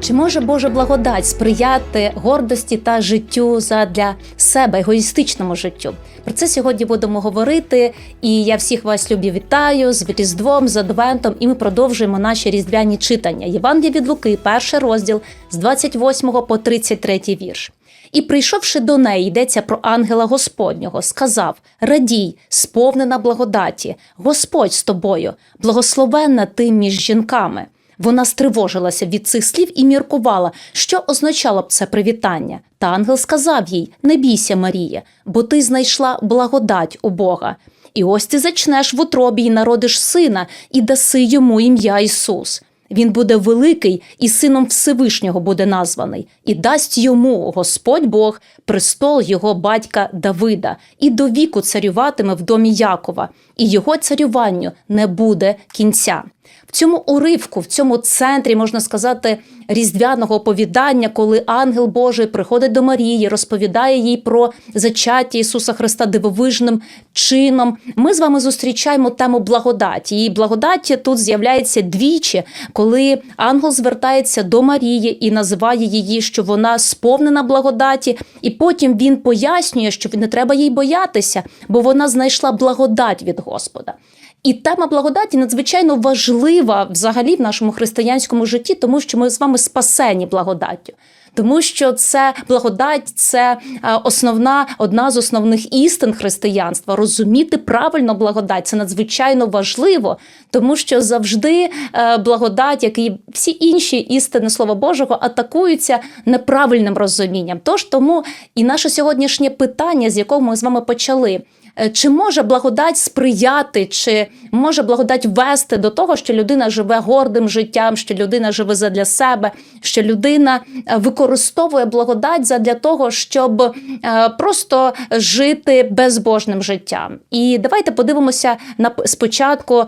Чи може Божа благодать сприяти гордості та життю задля себе, егоїстичному життю? Про це сьогодні будемо говорити. І я всіх вас любі вітаю з Різдвом, з Адвентом. І ми продовжуємо наші різдвяні читання. Євангелія від Луки, перший розділ з 28 по 33 вірш. І, прийшовши до неї, йдеться про ангела Господнього, сказав: Радій, сповнена благодаті, Господь з тобою, благословенна ти між жінками. Вона стривожилася від цих слів і міркувала, що означало б це привітання. Та ангел сказав їй: Не бійся, Марія, бо ти знайшла благодать у Бога. І ось ти зачнеш в утробі і народиш сина, і даси йому ім'я Ісус. Він буде великий і сином Всевишнього буде названий, і дасть йому Господь Бог престол його батька Давида, і до віку царюватиме в домі Якова, і його царюванню не буде кінця. В цьому уривку, в цьому центрі, можна сказати, різдвяного оповідання, коли ангел Божий приходить до Марії, розповідає їй про зачаття Ісуса Христа дивовижним чином. Ми з вами зустрічаємо тему благодаті. І благодаті тут з'являється двічі, коли ангел звертається до Марії і називає її, що вона сповнена благодаті, і потім він пояснює, що не треба їй боятися, бо вона знайшла благодать від Господа. І тема благодаті надзвичайно важлива взагалі в нашому християнському житті, тому що ми з вами спасені благодаттю. Тому що це благодать, це е, основна одна з основних істин християнства. Розуміти правильно благодать це надзвичайно важливо, тому що завжди е, благодать, як і всі інші істини Слова Божого, атакуються неправильним розумінням. Тож тому і наше сьогоднішнє питання, з якого ми з вами почали. Е, Чи може благодать сприяти, чи може благодать вести до того, що людина живе гордим життям, що людина живе задля себе, що людина е, використовує благодать задля того, щоб е, просто жити безбожним життям? І давайте подивимося на спочатку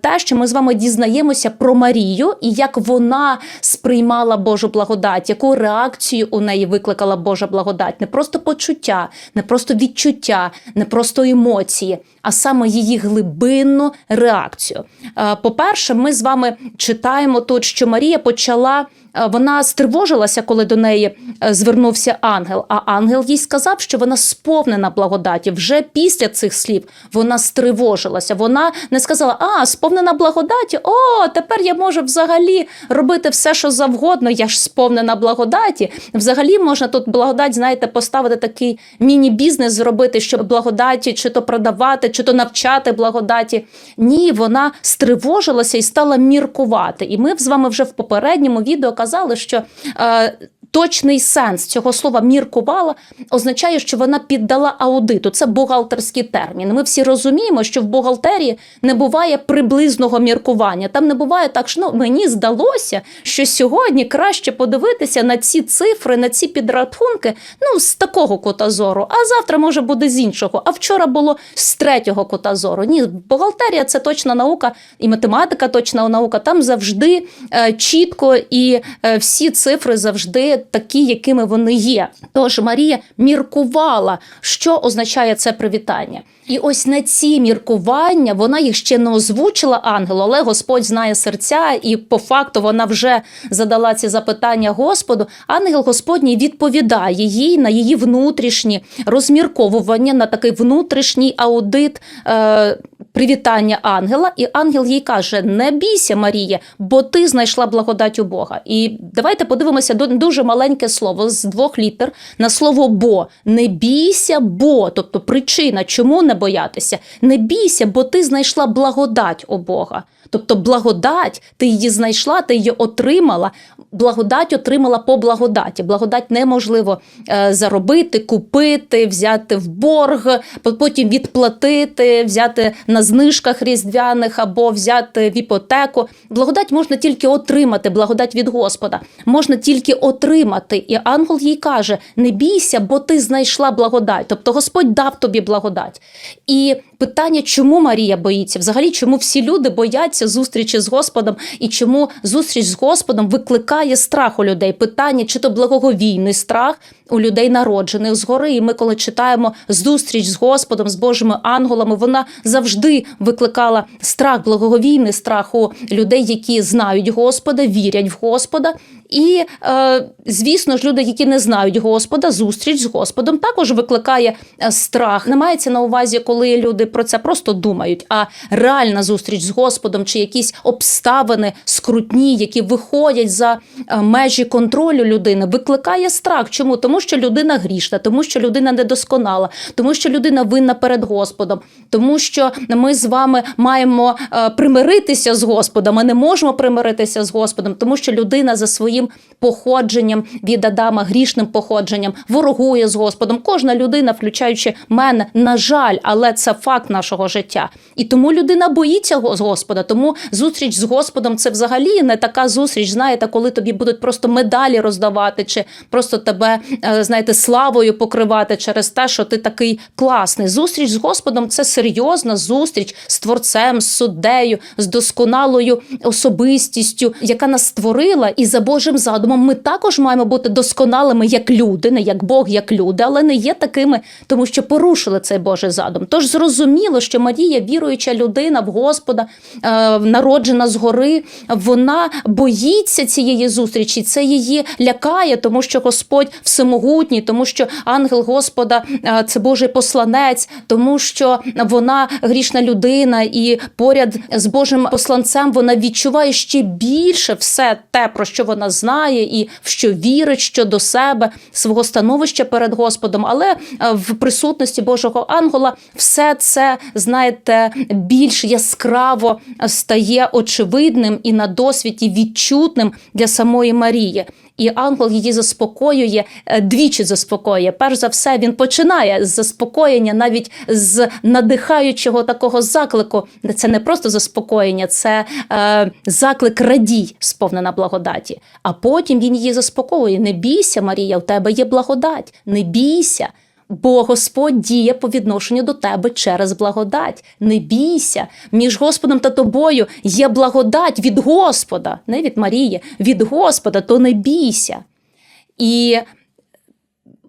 те, що ми з вами дізнаємося про Марію і як вона сприймала Божу благодать, яку реакцію у неї викликала Божа благодать, не просто почуття, не просто відчуття, не просто емоції, а саме її глибинну реакцію. Е, По-перше, ми з вами читаємо тут, що Марія почала. Е, Вона стривожилася, коли до неї е, звернувся ангел. А ангел їй сказав, що вона сповнена благодаті. Вже після цих слів вона стривожилася. Вона не сказала: А, сповнена благодаті. О, тепер я можу взагалі робити все, що завгодно. Я ж сповнена благодаті. Взагалі можна тут благодать, знаєте, поставити такий міні-бізнес, зробити, щоб благодаті чи то продавати, чи то навчати благодаті. Ні, вона стривожилася і стала міркувати. І ми з вами вже в попередньому відео казали, що. Е, Точний сенс цього слова міркувала означає, що вона піддала аудиту. Це бухгалтерський термін. Ми всі розуміємо, що в бухгалтерії не буває приблизного міркування. Там не буває так, що ну, мені здалося, що сьогодні краще подивитися на ці цифри, на ці підрахунки ну, з такого кута зору, а завтра може буде з іншого. А вчора було з третього кута зору. Ні, бухгалтерія це точна наука, і математика точна наука. Там завжди е, чітко і е, всі цифри завжди такі, якими вони є. Тож Марія міркувала, що означає це привітання. І ось на ці міркування вона їх ще не озвучила ангелу, але Господь знає серця, і по факту вона вже задала ці запитання Господу. Ангел Господній відповідає їй на її внутрішні розмірковування, на такий внутрішній аудит. Е- Привітання ангела, і ангел їй каже: Не бійся, Марія, бо ти знайшла благодать у Бога. І давайте подивимося дуже маленьке слово з двох літер на слово бо. Не бійся, бо, тобто причина, чому не боятися? Не бійся, бо ти знайшла благодать у Бога. Тобто благодать, ти її знайшла, ти її отримала. Благодать отримала по благодаті. Благодать неможливо е, заробити, купити, взяти в борг, потім відплатити, взяти на знижках різдвяних або взяти в іпотеку. Благодать можна тільки отримати, благодать від Господа. Можна тільки отримати. І ангел їй каже: не бійся, бо ти знайшла благодать. Тобто Господь дав тобі благодать. І питання, чому Марія боїться? Взагалі, чому всі люди бояться зустрічі з Господом, і чому зустріч з Господом викликає страх у людей? Питання, чи то благоговійний страх у людей народжених згори. І ми, коли читаємо зустріч з Господом, з Божими ангелами, вона завжди викликала страх, благоговійний страх у людей, які знають Господа, вірять в Господа. І, е, звісно ж, люди, які не знають Господа, зустріч з Господом також викликає е, страх. Не мається на увазі, коли люди про це просто думають, а реальна зустріч з Господом чи якісь обставини скрутні, які виходять за е, межі контролю людини, викликає страх. Чому? Тому що людина грішна, тому що людина недосконала, тому що людина винна перед Господом, тому що ми з вами маємо примиритися з Господом. Ми не можемо примиритися з Господом, тому що людина за своїм походженням від Адама, грішним походженням, ворогує з Господом. Кожна людина, включаючи мене, на жаль, але це факт нашого життя. І тому людина боїться з Господа. Тому зустріч з Господом це взагалі не така зустріч. Знаєте, коли тобі будуть просто медалі роздавати, чи просто тебе е, знаєте славою покривати через те, що ти такий класний. Зустріч з Господом це серйозна зустріч з творцем, з суддею, з досконалою особистістю, яка нас створила, і за Божим задумом ми також маємо бути досконалими як люди, не як Бог, як люди, але не є такими, тому що порушили цей Божий задум. Тож зрозуміло, що Марія, віруюча людина в Господа, е, народжена згори, вона боїться цієї зустрічі. Це її лякає, тому що Господь всемогутній, тому що ангел Господа е, це Божий посланець, тому що вона грішна людина, і поряд з Божим посланцем вона відчуває ще більше все те, про що вона знає, і в що вірить щодо себе, свого становища перед Господом. Але е, в присутності Божого ангела все це, знаєте, більш яскраво стає очевидним і на досвіді відчутним для самої Марії. І ангел її заспокоює, е, двічі заспокоює. Перш за все, він починає з заспокоєння, навіть з надихаючого такого заклику. Це не просто заспокоєння, це е, заклик радій, сповнена благодаті. А потім він її заспокоює. Не бійся, Марія, у тебе є благодать. Не бійся. Бо Господь діє по відношенню до тебе через благодать. Не бійся. Між Господом та тобою є благодать від Господа, не від Марії, від Господа, то не бійся. І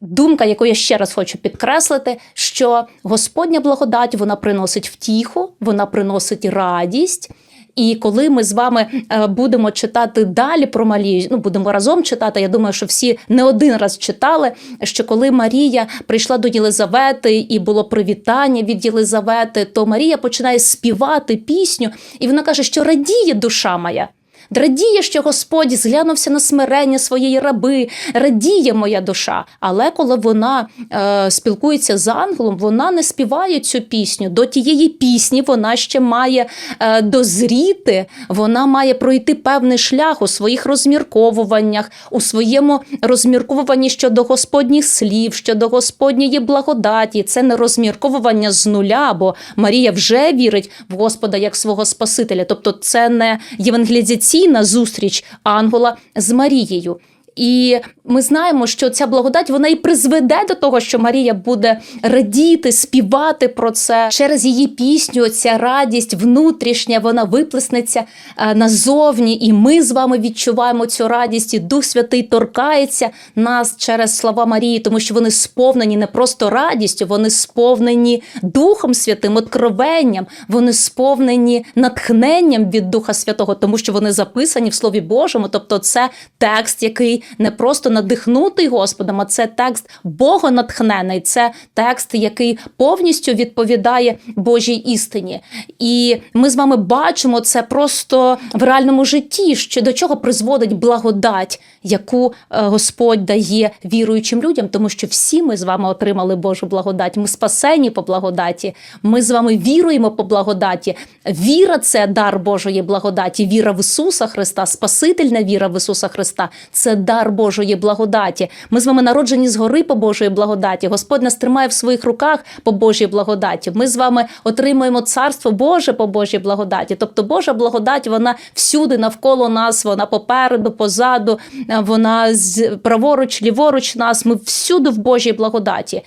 думка, яку я ще раз хочу підкреслити, що Господня благодать вона приносить втіху, вона приносить радість. І коли ми з вами е, будемо читати далі про Марію, ну будемо разом читати. Я думаю, що всі не один раз читали. Що коли Марія прийшла до Єлизавети і було привітання від Єлизавети, то Марія починає співати пісню, і вона каже, що радіє душа моя. Радіє, що Господь зглянувся на смирення своєї раби, радіє моя душа. Але коли вона е, спілкується з ангелом, вона не співає цю пісню. До тієї пісні вона ще має е, дозріти, вона має пройти певний шлях у своїх розмірковуваннях, у своєму розмірковуванні щодо Господніх слів, щодо Господньої благодаті. Це не розмірковування з нуля, бо Марія вже вірить в Господа як свого Спасителя. Тобто, це не євангелізаційна зустріч ангела з Марією. І ми знаємо, що ця благодать вона і призведе до того, що Марія буде радіти, співати про це через її пісню. Ця радість внутрішня, вона виплеснеться е, назовні, і ми з вами відчуваємо цю радість. І Дух Святий торкається нас через слова Марії, тому що вони сповнені не просто радістю, вони сповнені Духом Святим, откровенням, вони сповнені натхненням від Духа Святого, тому що вони записані в Слові Божому. Тобто, це текст, який не просто надихнутий Господом, а це текст богонатхнений, це текст, який повністю відповідає Божій істині. І ми з вами бачимо це просто в реальному житті, що до чого призводить благодать, яку е, Господь дає віруючим людям, тому що всі ми з вами отримали Божу благодать. Ми спасені по благодаті. Ми з вами віруємо по благодаті. Віра це дар Божої благодаті. Віра в Ісуса Христа, Спасительна віра в Ісуса Христа це дар Божої благодаті. Ми з вами народжені згори по Божої благодаті. Господь нас тримає в своїх руках по Божій благодаті. Ми з вами отримуємо царство Боже по Божій благодаті. Тобто Божа благодать вона всюди навколо нас, вона попереду, позаду, е, вона з праворуч, ліворуч нас. Ми всюди в Божій благодаті.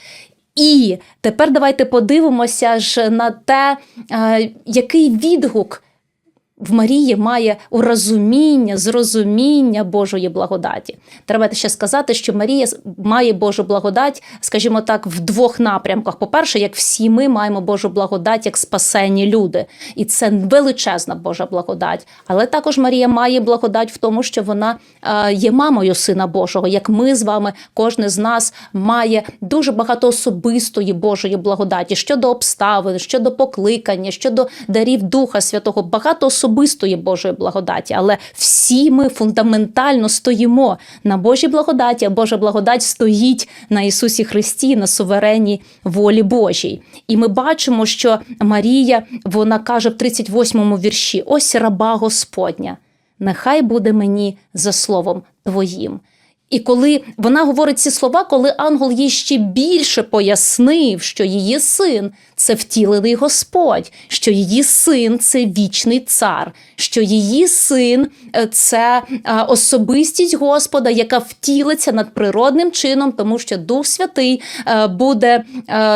І тепер давайте подивимося ж на те, е, який відгук в Марії має урозуміння, зрозуміння Божої благодаті. Треба ще сказати, що Марія має Божу благодать, скажімо так, в двох напрямках. По-перше, як всі ми маємо Божу благодать як спасені люди, і це величезна Божа благодать. Але також Марія має благодать в тому, що вона е, є мамою Сина Божого, як ми з вами, кожен з нас має дуже багато особистої Божої благодаті щодо обставин, щодо покликання, щодо дарів Духа Святого, багато особистої Божої благодаті. Але всі ми фундаментально стоїмо на Божій благодаті, а Божа благодать стоїть на Ісусі Христі, на суверенній волі Божій. І ми бачимо, що Марія вона каже в 38-му вірші: ось раба Господня, нехай буде мені за словом Твоїм. І коли вона говорить ці слова, коли ангел їй ще більше пояснив, що її син це втілений Господь, що її син це вічний цар, що її син е, це е, особистість Господа, яка втілиться надприродним чином, тому що Дух Святий е, буде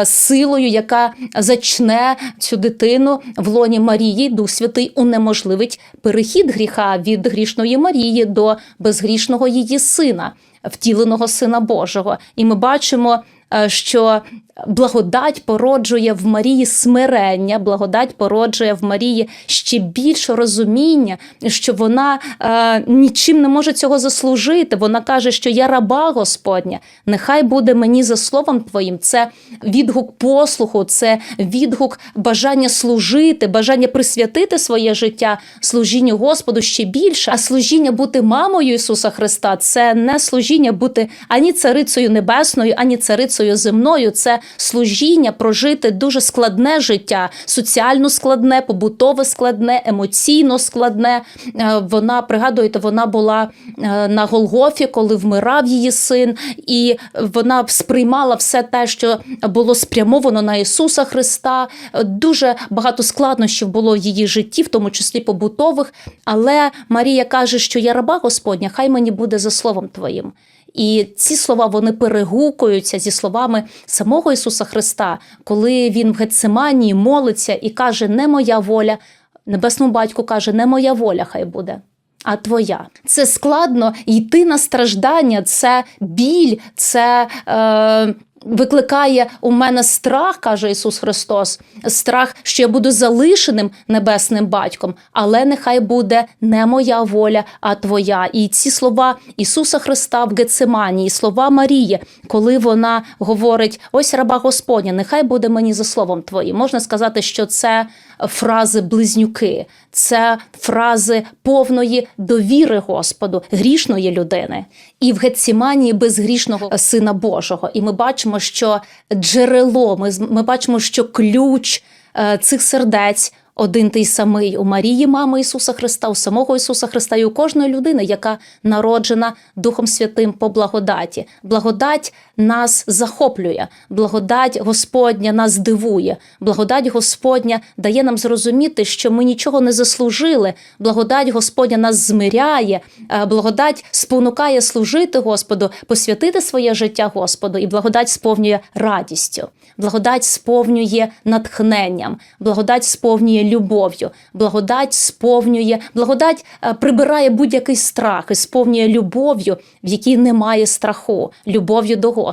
силою, яка зачне цю дитину в лоні Марії. Дух Святий унеможливить перехід гріха від грішної Марії до безгрішного її сина втіленого Сина Божого. І ми бачимо, що благодать породжує в Марії смирення, благодать породжує в Марії ще більше розуміння, що вона е, нічим не може цього заслужити. Вона каже, що я раба Господня, нехай буде мені за словом Твоїм. Це відгук послуху, це відгук бажання служити, бажання присвятити своє життя служінню Господу ще більше. А служіння бути мамою Ісуса Христа це не служіння бути ані царицею небесною, ані царицею земною. Це служіння прожити дуже складне життя, соціально складне, побутове складне, емоційно складне. Е, вона пригадуєте, вона була е, на Голгофі, коли вмирав її син, і вона сприймала все те, що було спрямовано на Ісуса Христа. Дуже багато складнощів було в її житті, в тому числі побутових. Але Марія каже, що я раба Господня, хай мені буде за словом Твоїм. І ці слова вони перегукуються зі словами самого Ісуса Христа, коли Він в Гециманії молиться і каже: Не моя воля, небесному батьку каже, не моя воля, хай буде. А твоя це складно йти на страждання, це біль, це е, Викликає у мене страх, каже Ісус Христос, страх, що я буду залишеним небесним батьком, але нехай буде не моя воля, а твоя. І ці слова Ісуса Христа в Гецимані, і слова Марії, коли вона говорить: ось раба Господня, нехай буде мені за словом Твоїм. Можна сказати, що це фрази близнюки, це фрази повної довіри Господу, грішної людини, і в Геціманії безгрішного Сина Божого. І ми бачимо, що джерело, ми, ми бачимо, що ключ е, цих сердець один той самий у Марії, мами Ісуса Христа, у самого Ісуса Христа і у кожної людини, яка народжена Духом Святим по благодаті. Благодать нас захоплює, благодать Господня нас дивує, благодать Господня дає нам зрозуміти, що ми нічого не заслужили. Благодать Господня нас змиряє, е, благодать спонукає служити Господу, посвятити своє життя Господу, і благодать сповнює радістю, благодать сповнює натхненням, благодать сповнює любов'ю. Благодать сповнює, благодать е, прибирає будь-який страх і сповнює любов'ю, в якій немає страху, любов'ю до Господа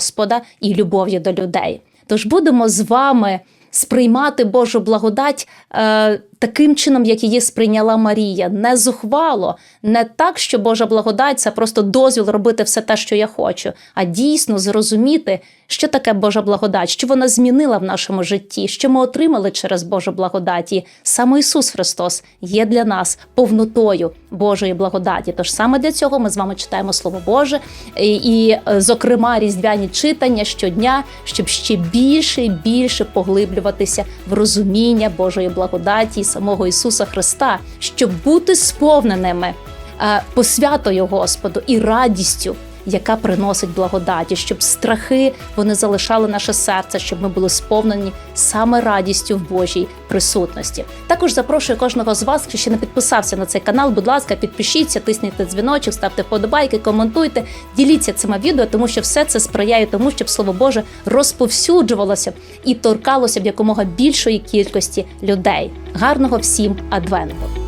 і любов'ю до людей. Тож будемо з вами сприймати Божу благодать е, таким чином, як її сприйняла Марія, не зухвало, не так, що Божа благодать це просто дозвіл робити все те, що я хочу, а дійсно зрозуміти, що таке Божа благодать, що вона змінила в нашому житті, що ми отримали через Божу благодать. І Саме Ісус Христос є для нас повнотою Божої благодаті. Тож саме для цього ми з вами читаємо Слово Боже і, і зокрема, різдвяні читання щодня, щоб ще більше і більше поглиблюватися в розуміння Божої благодаті самого Ісуса Христа, щоб бути сповненими е, посвятою Господу і радістю яка приносить благодаті, щоб страхи вони залишали наше серце, щоб ми були сповнені саме радістю в Божій присутності. Також запрошую кожного з вас, хто ще не підписався на цей канал. Будь ласка, підпишіться, тисніть дзвіночок, ставте вподобайки, коментуйте, діліться цими відео, тому що все це сприяє тому, щоб слово Боже розповсюджувалося і торкалося б якомога більшої кількості людей. Гарного всім адвенту!